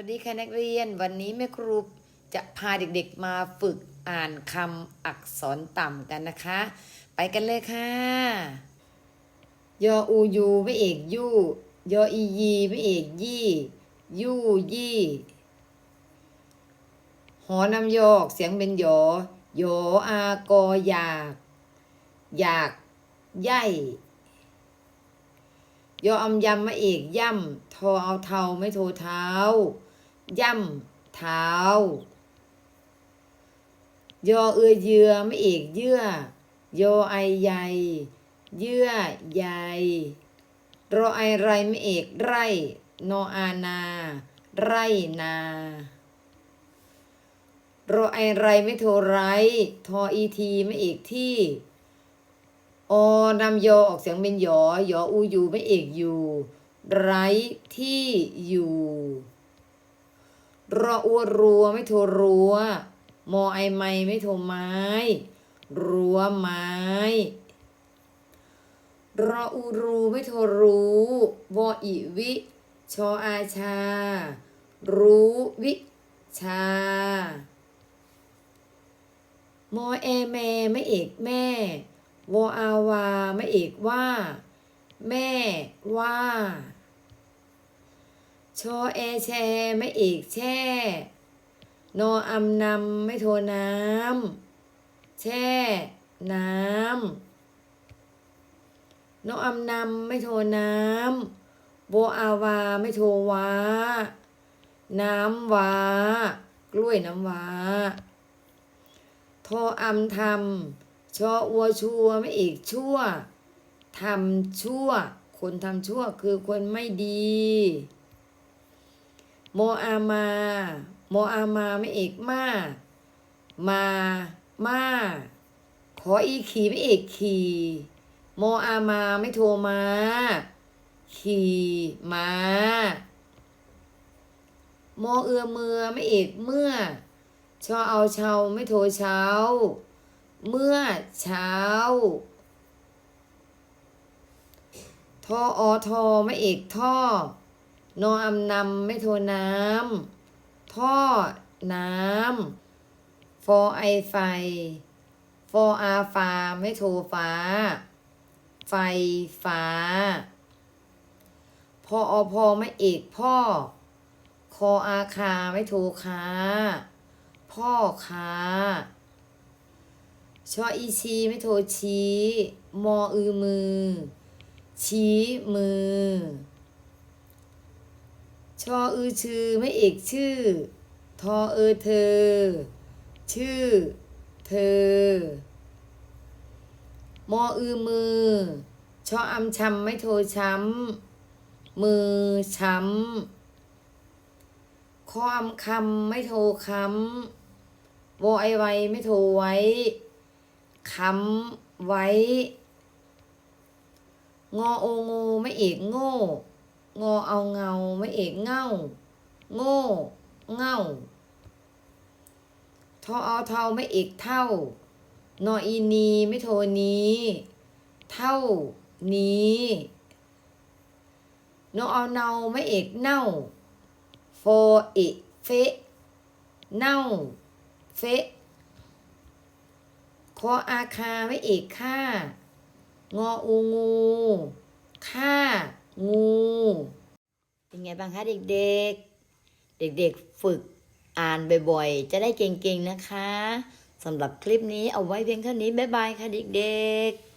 วัสดีค่ะนักเรียน วันนี้แม่ครูจะพาเด็กๆมาฝึกอ่านคำอักษรต่ำกันนะคะ ไปกันเลยค่ะ ยออูยูไม่เอกยู่ยออียีไม่เอกยี่ ยู่ยี่หอนำยอกเสียงเป็นหยอหยออากออยาก อยากใหญ่ยออำยำมาเอกย่ำทอเอาเทาไม่โทเท้า ย่ำเท้า ยอเอือเยือไม่เอกเยื่อยอไอใยเยื่อใยรอไอไรไม่เอกไรนออานา ไรนารอไอไรไม่โทไรทออีทีไม่เอกที่อนำยอออกเสียงเป็นหยอหยออูอยู่ไม่เอกอยู่ ไรที่อยู่ รออัวรัวไม่โทรรัวมอไอไม่ไม่โทไม้ รัวไม้รออูรูไม่โทรู้วออิวิ ชออาชา รู้วิชามอแอแม่ไม่เอกแม่ วออาวาไม่เอกว่า แม่ว่า ชอแอแชไม่เอกแช่ นออำนำไม่โทน้ำแช่ น้ำนออำนำไม่โทน้ำโวอาวาไม่โทวาน้ำว้ากล้วยน้ำว้าโทอำทำชออัวชัวไม่เอกชั่วทำชั่ว คนทำชั่วคือคนไม่ดี โมอามา โมอามาไม่เอกมา มา มา ขออีขี่ไม่เอกขี่โมอามาไม่โทรมา ขี่มา โมเอือเมือไม่เอกเมื่อ ชอเอาเชาไม่โทรเช้า เมื่อเช้าทออทอไม่เอกท่อ นออำนำไม่โทน้ำท่อน้ำฟอไอไฟฟออาฟาไม่โทฟ้า ไฟฟ้า พออพอไม่เอกพ่อ คออาคาไม่โทค้า พ่อค้าชออีชีไม่โทรชี้ มออือมือ ชี้มือ ชออือชื่อไม่เอกชื่อ ทอเออเธอ ชื่อ เธอ มออือมือ ชออำชำไม่โทช้ำ มือช้ำ คออำคำไม่โทค้ำโวไอไวไม่โทไว้ค้ำไว้ งอโองูไม่เอกโง่ งอเอาเงาไม่เอกเง่าโง่เง่าทอเอาเท่าไม่เอกเท่านออีนีไม่โทนี้ เท่านี้นอเอาเนาไม่เอกเน่าโฟอิเฟะเน่าเฟะคออาคาไม่เอกค่างออูงู ค่า งู เป็นไงบ้างคะเด็กๆ เด็กๆฝึกอ่านบ่อยๆ จะได้เก่งๆนะคะสำหรับคลิปนี้เอาไว้เพียงเท่านี้ บ๊ายบายค่ะเด็กๆ